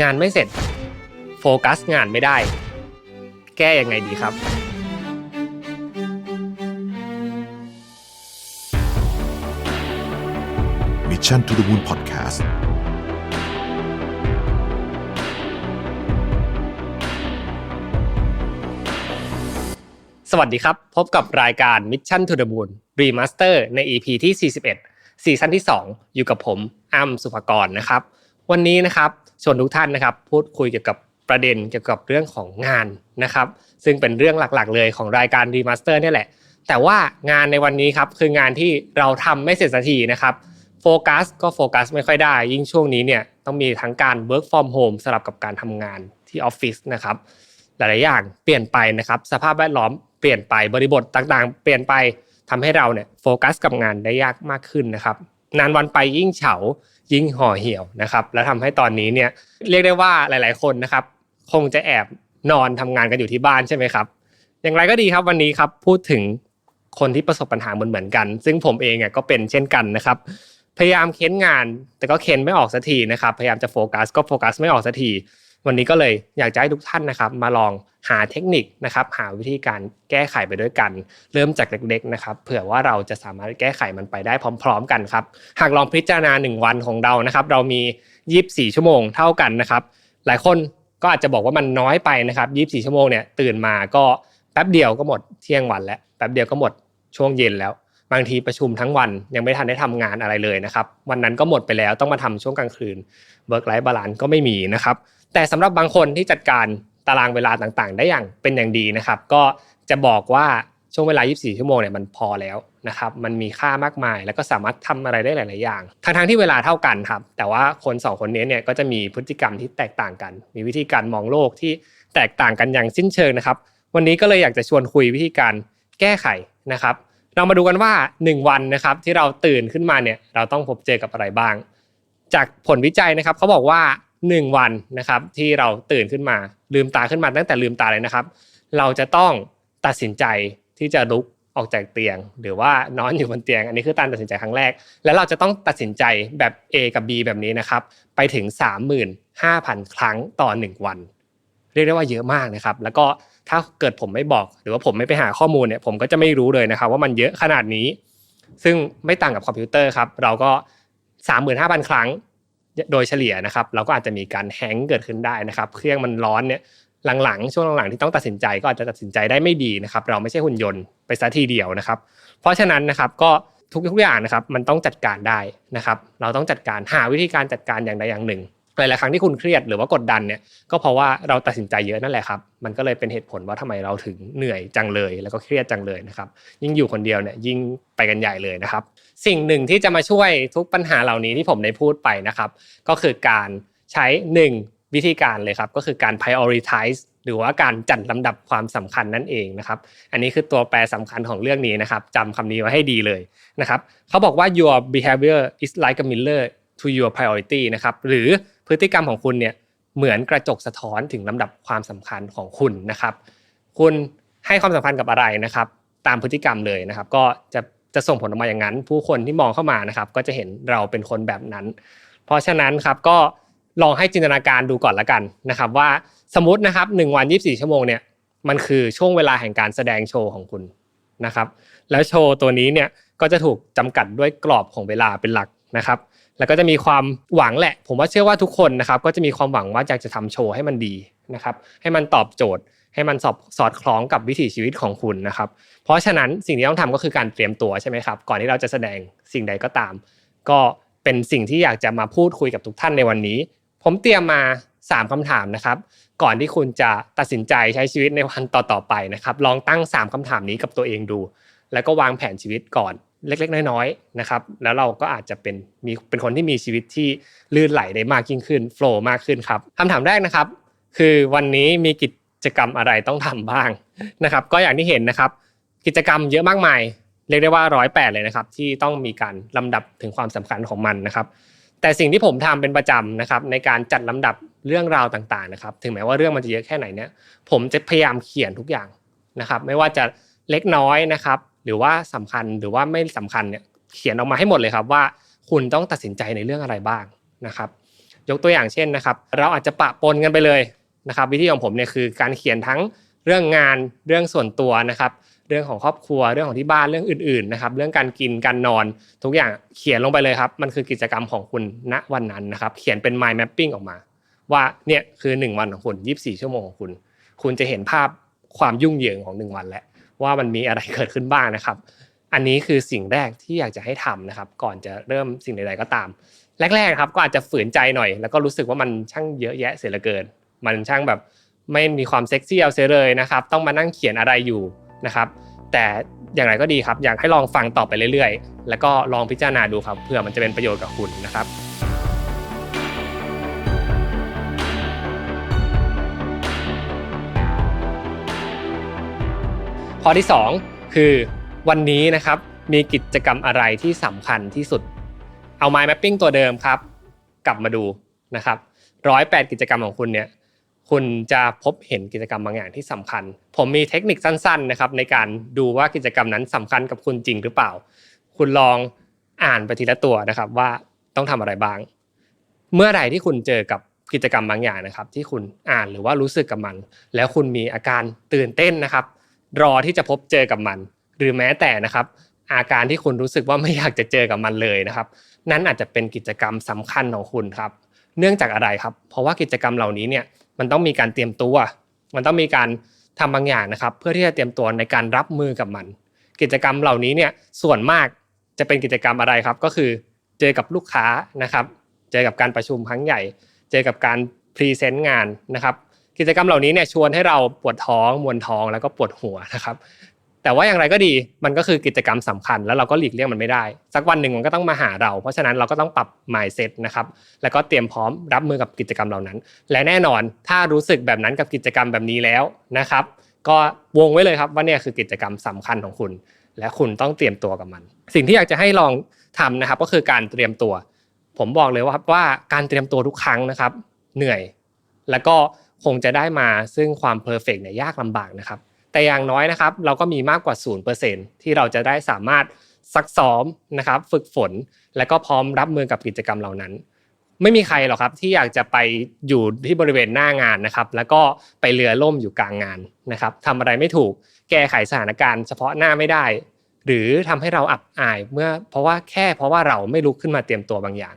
งานไม่เสร็จ โฟกัสงานไม่ได้ แก้ยังไงดีครับ Mission to the Moon Podcast สวัสดีครับ พบกับรายการ Mission to the Moon Remaster ใน EP ที่ 41 ซีซั่นที่ 2 อยู่กับผมอ้ำสุภกรนะครับ วันนี้นะครับ ชวนทุกท่านนะครับ พูดคุยเกี่ยวกับประเด็นเกี่ยวกับเรื่องของงานนะครับ ซึ่งเป็นเรื่องหลักๆ เลยของรายการ Remaster เนี่แหละ แต่ว่างานในวันนี้ครับคืองานที่เราทำไม่เสร็จสักทีนะครับโฟกัสก็โฟกัสไม่ค่อยได้ ยิ่งช่วงนี้เนี่ยต้องมีทั้งการ work from home สลับกับการทำงานที่ออฟฟิศนะครับ หลายๆอย่างเปลี่ยนไปนะครับ สภาพแวดล้อมเปลี่ยนไปบริบทต่างๆ เปลี่ยนไปทำให้เราเนี่ยโฟกัสกับงานได้ยากมากขึ้นนะครับ นานวันไปยิ่งเฉายิ่งห่อเหี่ยวนะครับ แล้วทำให้ตอนนี้เนี่ยเรียกได้ว่าหลาย ๆ คนนะครับ คงจะแอบนอนทำงานกันอยู่ที่บ้านใช่ไหมครับ อย่างไรก็ดีครับวันนี้ครับพูดถึงคนที่ประสบปัญหาเหมือนเหมือนกัน ซึ่งผมเองอะก็เป็นเช่นกันนะครับ พยายามเค้นงานแต่ก็เค้นไม่ออกสักทีนะครับ พยายามจะโฟกัสก็โฟกัสไม่ออกสักที วันนี้ก็เลยอยากจะให้ทุกท่านนะครับมาลองหาเทคนิคนะครับหาวิธีการแก้ไขไปด้วยกัน เริ่มจากเล็กๆนะครับเผื่อว่าเราจะสามารถแก้ไขมันไปได้พร้อม ๆ กันครับหากลองพิจารณา 1 วันของเรานะครับเรามี 24 ชั่วโมงเท่ากันนะครับหลายคนก็อาจจะบอกว่ามันน้อยไปนะครับ24 ชั่วโมงเนี่ยตื่นมาก็แป๊บเดียวก็หมดเที่ยงวันแล้วแป๊บเดียวก็หมดช่วงเย็นแล้ว บางทีประชุมทั้งวันยังไม่ทันได้ทำงานอะไรเลยนะครับวันนั้นก็หมดไปแล้วต้องมาทำช่วงกลางคืน work life balance ก็ไม่มีนะครับ แต่สำหรับบางคนที่จัดการตารางเวลาต่างๆ ได้อย่างเป็นอย่างดีนะครับ ก็จะบอกว่าช่วงเวลา 24 ชั่วโมงเนี่ยมันพอแล้วนะครับ มันมีค่ามากมาย แล้วก็สามารถทำอะไรได้หลาย ๆ อย่าง ทั้งๆที่เวลาเท่ากันครับ แต่ว่าคนสองคนนี้เนี่ยก็จะมีพฤติกรรมที่แตกต่างกัน มีวิธีการมองโลกที่แตกต่างกันอย่างสิ้นเชิงนะครับ วันนี้ก็เลยอยากจะชวนคุยวิธีการแก้ไขนะครับ เรามาดูกันว่า 1 วันนะครับที่เราตื่นขึ้นมาเนี่ยเราต้องพบเจอกับอะไรบ้าง จากผลวิจัยนะครับเขาบอกว่า 1 วันนะครับที่เราตื่นขึ้นมาลืมตาขึ้นมาตั้งแต่ลืมตาเลยนะครับ เราจะต้องตัดสินใจที่จะลุกออกจากเตียง หรือว่านอนอยู่บนเตียง อันนี้คือการตัดสินใจครั้งแรก แล้วเราจะต้องตัดสินใจแบบ A กับ B แบบนี้นะครับไปถึง 35,000 ครั้งต่อ 1 วัน เรียกได้ว่าเยอะมากนะครับ แล้วก็ถ้าเกิดผมไม่บอก หรือว่าผมไม่ไปหาข้อมูลเนี่ยผมก็จะไม่รู้เลยนะครับ ว่ามันเยอะขนาดนี้ ซึ่งไม่ต่างกับคอมพิวเตอร์ครับเราก็ 35,000 ครั้ง โดยเฉลี่ยนะครับเราก็อาจจะมีการแฮงเกิดขึ้นได้นะครับ เครื่องมันร้อนเนี่ยหลังๆ ช่วงหลังๆที่ต้องตัดสินใจก็อาจจะตัดสินใจได้ไม่ดีนะครับ เราไม่ใช่หุ่นยนต์ไปซะทีเดียวนะครับ เพราะฉะนั้นนะครับก็ทุกๆอย่างนะครับมันต้องจัดการได้นะครับ เราต้องจัดการหาวิธีการจัดการอย่างใดอย่างหนึ่ง หลายๆครั้งที่คุณเครียดหรือว่ากดดันเนี่ยก็เพราะว่าเราตัดสินใจเยอะนั่นแหละครับมันก็เลยเป็นเหตุผลว่าทำไมเราถึงเหนื่อยจังเลย แล้วก็เครียดจังเลยนะครับยิ่งอยู่คนเดียวเนี่ยยิ่งไปกันใหญ่เลยนะครับ สิ่งหนึ่งที่จะมาช่วยทุกปัญหาเหล่านี้ที่ผมได้พูดไปนะครับก็คือการใช้หนึ่งวิธีการเลยครับก็คือการ prioritize หรือว่าการจัดลำดับความสำคัญนั่นเองนะครับ อันนี้คือตัวแปรสำคัญของเรื่องนี้นะครับจำคำนี้ไว้ให้ดีเลยนะครับเขาบอกว่า your behavior is like a mirror to your priority นะครับหรือ พฤติกรรมของคุณเนี่ยเหมือนกระจกสะท้อนถึงลำดับความสำคัญของคุณนะครับ คุณให้ความสำคัญกับอะไรนะครับ ตามพฤติกรรมเลยนะครับ ก็จะจะส่งผลออกมาอย่างนั้น ผู้คนที่มองเข้ามานะครับ ก็จะเห็นเราเป็นคนแบบนั้น เพราะฉะนั้นครับก็ลองให้จินตนาการดูก่อนละกันนะครับ ว่าสมมตินะครับหนึ่งวัน 24 ชั่วโมงเนี่ยมันคือช่วงเวลาแห่งการแสดงโชว์ของคุณนะครับ แล้วโชว์ตัวนี้เนี่ยก็จะถูกจำกัดด้วยกรอบของเวลาเป็นหลักนะครับ แล้วก็จะมีความหวังแหละ ผมว่าเชื่อว่าทุกคนนะครับก็จะมีความหวังว่าอยากจะทำโชว์ให้มันดีนะครับให้มันตอบโจทย์ ให้มันสอบสอดคล้องกับวิถีชีวิตของคุณนะครับ เพราะฉะนั้นสิ่งที่ต้องทำก็คือการเตรียมตัวใช่ไหมครับก่อนที่เราจะแสดงสิ่งใดก็ตาม ก็เป็นสิ่งที่อยากจะมาพูดคุยกับทุกท่านในวันนี้ ผมเตรียมมา 3คำถามนะครับ ก่อนที่คุณจะตัดสินใจใช้ชีวิตในวันต่อๆไปนะครับ ลองตั้ง 3คำถามนี้กับตัวเองดู แล้วก็วางแผนชีวิตก่อน เล็ก ๆ น้อยๆนะครับ แล้วเราก็อาจจะเป็นมีเป็นคนที่มีชีวิตที่ลื่นไหลได้มากยิ่งขึ้นโฟล์มากขึ้นครับคำถามแรกนะครับ คือวันนี้มีกิจกรรมอะไรต้องทำบ้างนะครับ ก็อย่างที่เห็นนะครับ กิจกรรมเยอะมากมาย เรียกได้ว่าร้อยแปดเลยนะครับ ที่ต้องมีการลำดับถึงความสำคัญของมันนะครับ แต่สิ่งที่ผมทำเป็นประจำนะครับ ในการจัดลำดับเรื่องราวต่างๆนะครับ ถึงแม้ว่าเรื่องมันจะเยอะแค่ไหนเนี่ยผมจะพยายามเขียนทุกอย่างนะครับ ไม่ว่าจะเล็กน้อยนะครับ หรือว่าสำคัญหรือว่าไม่สำคัญเนี่ยเขียนออกมาให้หมดเลยครับว่า คุณต้องตัดสินใจในเรื่องอะไรบ้างนะครับ ยกตัวอย่างเช่นนะครับ เราอาจจะปะปนกันไปเลยนะครับ วิธีของผมเนี่ยคือการเขียนทั้งเรื่องงานเรื่องส่วนตัวนะครับ เรื่องของครอบครัวเรื่องของที่บ้านเรื่องอื่นๆนะครับ เรื่องการกินการนอน ทุกอย่างเขียนลงไปเลยครับ มันคือกิจกรรมของคุณณวันนั้นนะครับ เขียนเป็น mind mapping ออกมา ว่าเนี่ยคือ 1 วันของคุณ 24 ชั่วโมงของคุณ คุณจะเห็นภาพความยุ่งเหยิงของ 1 วันแล้ว ว่ามันมีอะไรเกิดขึ้นบ้างนะครับ อันนี้คือสิ่งแรกที่อยากจะให้ทำนะครับ ก่อนจะเริ่มสิ่งใดๆก็ตาม แรกๆครับก็อาจจะฝืนใจหน่อย แล้วก็รู้สึกว่ามันช่างเยอะแยะเสียเหลือเกิน มันช่างแบบไม่มีความเซ็กซี่เอาเสียเลยนะครับ ต้องมานั่งเขียนอะไรอยู่นะครับ แต่อย่างไรก็ดีครับ อยากให้ลองฟังต่อไปเรื่อยๆ แล้วก็ลองพิจารณาดูครับเผื่อมันจะเป็นประโยชน์กับคุณนะครับ ข้อที่ 2 คือวันนี้นะครับมีกิจกรรมอะไรที่สำคัญที่สุด เอา mind mapping ตัวเดิมครับ กลับมาดูนะครับร้อยแปดกิจกรรมของคุณเนี่ยคุณจะพบเห็นกิจกรรมบางอย่างที่สำคัญ ผมมีเทคนิคสั้น ๆนะครับ ในการดูว่ากิจกรรมนั้นสำคัญกับคุณจริงหรือเปล่า คุณลองอ่านไปทีละตัวนะครับว่าต้องทำอะไรบ้าง เมื่อไหร่ที่คุณเจอกับกิจกรรมบางอย่างนะครับ ที่คุณอ่านหรือว่ารู้สึกกับมัน แล้วคุณมีอาการตื่นเต้นนะครับ รอที่จะพบเจอกับมัน หรือแม้แต่นะครับ อาการที่คุณรู้สึกว่าไม่อยากจะเจอกับมันเลยนะครับ นั่นอาจจะเป็นกิจกรรมสำคัญของคุณครับ เนื่องจากอะไรครับ เพราะว่ากิจกรรมเหล่านี้เนี่ยมันต้องมีการเตรียมตัว มันต้องมีการทำบางอย่างนะครับ เพื่อที่จะเตรียมตัวในการรับมือกับมัน กิจกรรมเหล่านี้เนี่ยส่วนมากจะเป็นกิจกรรมอะไรครับ ก็คือเจอกับลูกค้านะครับ เจอกับการประชุมครั้งใหญ่ เจอกับการพรีเซนต์งานนะครับ กิจกรรมเหล่านี้เนี่ยชวนให้เราปวดท้องมวนท้องแล้วก็ปวดหัวนะครับ แต่ว่าอย่างไรก็ดีมันก็คือกิจกรรมสำคัญ แล้วเราก็หลีกเลี่ยงมันไม่ได้ สักวันหนึ่งมันก็ต้องมาหาเรา เพราะฉะนั้นเราก็ต้องปรับ mindset นะครับแล้วก็เตรียมพร้อมรับมือกับกิจกรรมเหล่านั้น และแน่นอนถ้ารู้สึกแบบนั้นกับกิจกรรมแบบนี้แล้วนะครับ ก็วงไว้เลยครับว่าเนี่ยคือกิจกรรมสำคัญของคุณ และคุณต้องเตรียมตัวกับมัน สิ่งที่อยากจะให้ลองทำนะครับ ก็คือการเตรียมตัว ผมบอกเลยว่าว่าการเตรียมตัวทุกครั้งนะครับ เหนื่อย แล้วก็ คงจะได้มาซึ่งความเพอร์เฟกเนี่ยยากลำบากนะครับ แต่อย่างน้อยนะครับ เราก็มีมากกว่า 0%ที่เราจะได้สามารถซักซ้อมนะครับฝึกฝนและก็พร้อมรับมือกับกิจกรรมเหล่านั้น ไม่มีใครหรอกครับที่อยากจะไปอยู่ที่บริเวณหน้างานนะครับ แล้วก็ไปเรือล่มอยู่กลางงานนะครับทำอะไรไม่ถูกแก้ไขสถานการณ์เฉพาะหน้าไม่ได้ หรือทำให้เราอับอายเมื่อเพราะว่าแค่เพราะว่าเราไม่ลุกขึ้นมาเตรียมตัวบางอย่าง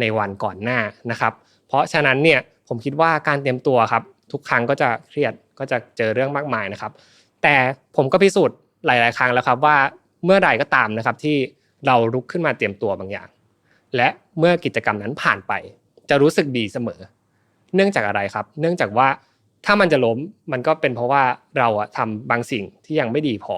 ในวันก่อนหน้านะครับ เพราะฉะนั้นเนี่ย ผมคิดว่าการเตรียมตัวครับ ทุกครั้งก็จะเครียดก็จะเจอเรื่องมากมายนะครับ แต่ผมก็พิสูจน์หลาย ๆ ครั้งแล้วครับว่าเมื่อใดก็ตามนะครับที่เราลุกขึ้นมาเตรียมตัวบางอย่าง และเมื่อกิจกรรมนั้นผ่านไป จะรู้สึกดีเสมอ เนื่องจากอะไรครับ เนื่องจากว่าถ้ามันจะล้มมันก็เป็นเพราะว่าเราอะทำบางสิ่งที่ยังไม่ดีพอ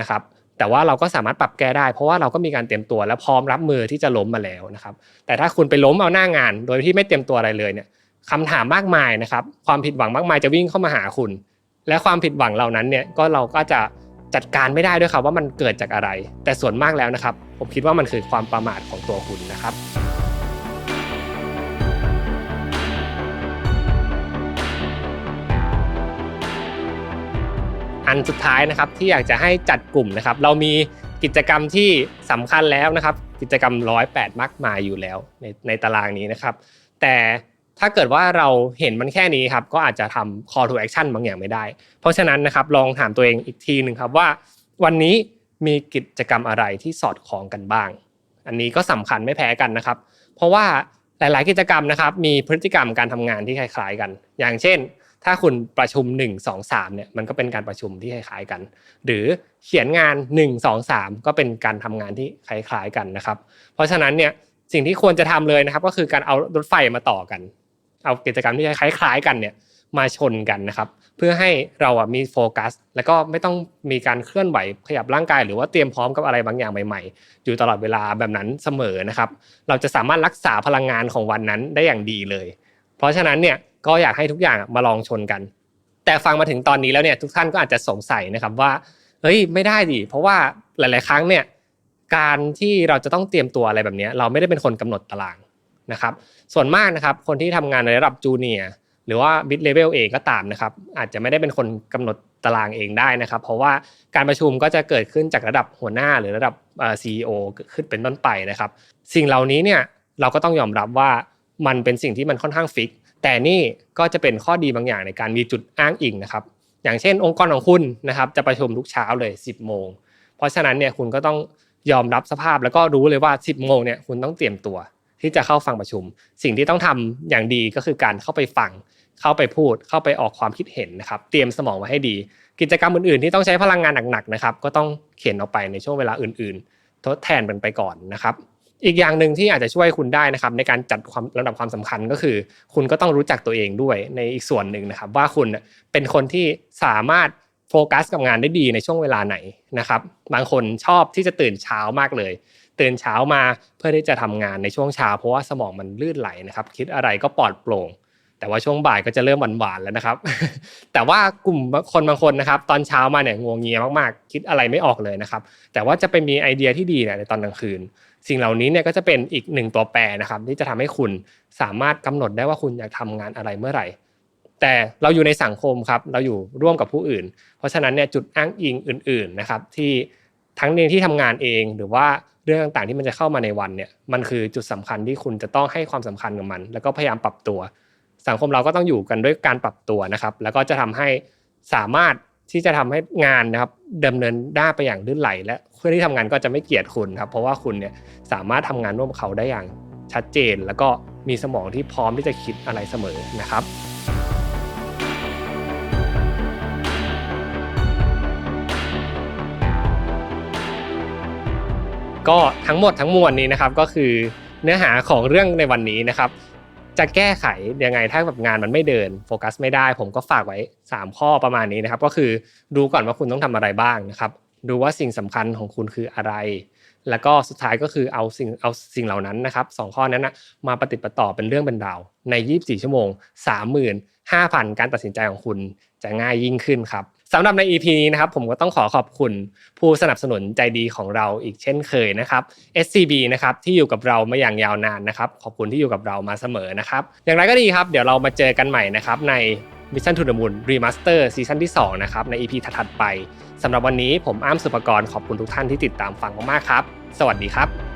นะครับ แต่ว่าเราก็สามารถปรับแก้ได้ เพราะว่าเราก็มีการเตรียมตัวและพร้อมรับมือที่จะล้มมาแล้วนะครับ แต่ถ้าคุณไปล้มเอาหน้างาน โดยที่ไม่เตรียมตัวอะไรเลยเนี่ย คำถามมากมายนะครับ ความผิดหวังมากมายจะวิ่งเข้ามาหาคุณ และความผิดหวังเหล่านั้นเนี่ยก็เราก็จะจัดการไม่ได้ด้วยครับว่ามันเกิดจากอะไร แต่ส่วนมากแล้วนะครับ ผมคิดว่ามันคือความประมาทของตัวคุณนะครับอันสุดท้ายนะครับที่อยากจะให้จัดกลุ่มนะครับ เรามีกิจกรรมที่สำคัญแล้วนะครับ กิจกรรมร้อยแปดมากมายอยู่แล้วในในตารางนี้นะครับ แต่ ถ้าเกิดว่าเราเห็นมันแค่นี้ครับก็อาจจะทำ call to action บางอย่างไม่ได้ เพราะฉะนั้นนะครับลองถามตัวเองอีกทีหนึ่งครับว่า วันนี้มีกิจกรรมอะไรที่สอดคล้องกันบ้าง อันนี้ก็สำคัญไม่แพ้กันนะครับ เพราะว่าหลาย ๆ กิจกรรมนะครับ มีพฤติกรรมการทำงานที่คล้าย ๆ กัน อย่างเช่น ถ้าคุณประชุม 1 2 3เนี่ยมันก็เป็นการประชุมที่คล้าย ๆ กัน หรือเขียนงาน 1 2 3 ก็เป็นการทำงานที่คล้าย ๆ กันนะครับ เพราะฉะนั้นเนี่ยสิ่งที่ควรจะทำเลยนะครับ ก็คือการเอารถไฟมาต่อกัน เอากิจกรรมที่คล้ายๆ กันเนี่ยมาชนกันนะครับ เพื่อให้เราอะมีโฟกัส แล้วก็ไม่ต้องมีการเคลื่อนไหวขยับร่างกาย หรือว่าเตรียมพร้อมกับอะไรบางอย่างใหม่ ๆ อยู่ตลอดเวลาแบบนั้นเสมอนะครับ เราจะสามารถรักษาพลังงานของวันนั้นได้อย่างดีเลย เพราะฉะนั้นเนี่ยก็อยากให้ทุกอย่างมาลองชนกัน แต่ฟังมาถึงตอนนี้แล้วเนี่ยทุกท่านก็อาจจะสงสัยนะครับว่าเฮ้ยไม่ได้ดิเพราะว่าหลาย ๆ ครั้งเนี่ยการที่เราจะต้องเตรียมตัวอะไรแบบนี้เราไม่ได้เป็นคนกำหนดตาราง นะครับส่วนมากนะครับคนที่ทำงานในระดับจูเนียร์หรือว่าบิดเลเวลเองก็ตามนะครับอาจจะไม่ได้เป็นคนกำหนดตารางเองได้นะครับ เพราะว่าการประชุมก็จะเกิดขึ้นจากระดับหัวหน้าหรือระดับซีอีโอขึ้นเป็นต้นไปนะครับ สิ่งเหล่านี้เนี่ยเราก็ต้องยอมรับว่ามันเป็นสิ่งที่มันค่อนข้างฟิก แต่นี่ก็จะเป็นข้อดีบางอย่างในการมีจุดอ้างอิงนะครับ อย่างเช่น องค์กรของคุณนะครับจะประชุมทุกเช้าเลย 10 โมง เพราะฉะนั้นเนี่ยคุณก็ต้องยอมรับสภาพแล้วก็รู้เลยว่า 10 โมงเนี่ยคุณต้องเตรียมตัว ที่จะเข้าฟังประชุม สิ่งที่ต้องทำอย่างดีก็คือการเข้าไปฟัง เข้าไปพูด เข้าไปออกความคิดเห็นนะครับ เตรียมสมองไว้ให้ดี กิจกรรมอื่นๆ ที่ต้องใช้พลังงานหนักๆนะครับ ก็ต้องเขียนออกไปในช่วงเวลาอื่น ๆ ทดแทนมันไปก่อนนะครับ อีกอย่างหนึ่งที่อาจจะช่วยคุณได้นะครับ ในการจัดความระดับความสำคัญก็คือ คุณก็ต้องรู้จักตัวเองด้วยในอีกส่วนหนึ่งนะครับ ว่าคุณเป็นคนที่สามารถโฟกัสกับงานได้ดีในช่วงเวลาไหนนะครับ บางคนชอบที่จะตื่นเช้ามากเลย ตื่นเช้ามาเพื่อที่จะทำงานในช่วงเช้าเพราะว่าสมองมันลื่นไหลนะครับ คิดอะไรก็ปลอดโปร่ง แต่ว่าช่วงบ่ายก็จะเริ่มหวานๆแล้วนะครับ แต่ว่ากลุ่มคนบางคนนะครับ ตอนเช้ามาเนี่ยงวงเงียมากๆ คิดอะไรไม่ออกเลยนะครับ แต่ว่าจะไปมีไอเดียที่ดีเนี่ยในตอนกลางคืน สิ่งเหล่านี้เนี่ยก็จะเป็นอีกหนึ่งตัวแปรนะครับ ที่จะทำให้คุณสามารถกำหนดได้ว่าคุณอยากทำงานอะไรเมื่อไหร่แต่เราอยู่ในสังคมครับ เราอยู่ร่วมกับผู้อื่น เพราะฉะนั้นเนี่ยจุดอ้างอิงอื่น ๆนะครับ ที่ทั้งในที่ทำงานเองหรือว่า เรื่องต่างๆที่มันจะเข้ามาในวันเนี่ยมันคือจุดสำคัญที่คุณจะต้องให้ความสำคัญกับมัน แล้วก็พยายามปรับตัว สังคมเราก็ต้องอยู่กันด้วยการปรับตัวนะครับ แล้วก็จะทำให้สามารถที่จะทำให้งานนะครับดำเนินได้ไปอย่างลื่นไหล และเพื่อนที่ทำงานก็จะไม่เกลียดคุณครับ เพราะว่าคุณเนี่ยสามารถทำงานร่วมกับเขาได้อย่างชัดเจน แล้วก็มีสมองที่พร้อมที่จะคิดอะไรเสมอนะครับ ก็ทั้งหมดทั้งมวลนี้นะครับก็คือเนื้อหาของเรื่องในวันนี้นะครับ จะแก้ไขยังไงถ้าแบบงานมันไม่เดินโฟกัสไม่ได้ ผมก็ฝากไว้ 3 ข้อประมาณนี้นะครับ ก็คือดูก่อนว่าคุณต้องทำอะไรบ้างนะครับ ดูว่าสิ่งสำคัญของคุณคืออะไร แล้วก็สุดท้ายก็คือเอาสิ่งเอาสิ่งเหล่านั้นนะครับสองข้อนั้นนะมาปฏิดประต่อเป็นเรื่องเป็นราวใน 24 ชั่วโมง 5,000 การตัดสินใจของคุณจะง่ายยิ่งขึ้นครับสำหรับใน EP นี้นะครับผมก็ต้องขอขอบคุณผู้สนับสนุนใจดีของเราอีกเช่นเคยนะครับ SCB นะครับที่อยู่กับเรามาอย่างยาวนานนะครับขอบคุณที่อยู่กับเรามาเสมอนะครับอย่างไรก็ดีครับเดี๋ยวเรามาเจอกันใหม่นะครับใน Mission to the Moon Remaster ซีซั่นที่2นะครับใน EP ถัดไปสำหรับวันนี้ผมอ้ามสุปกรณ์ขอบคุณทุกท่านที่ติดตามฟังมากๆครับ สวัสดีครับ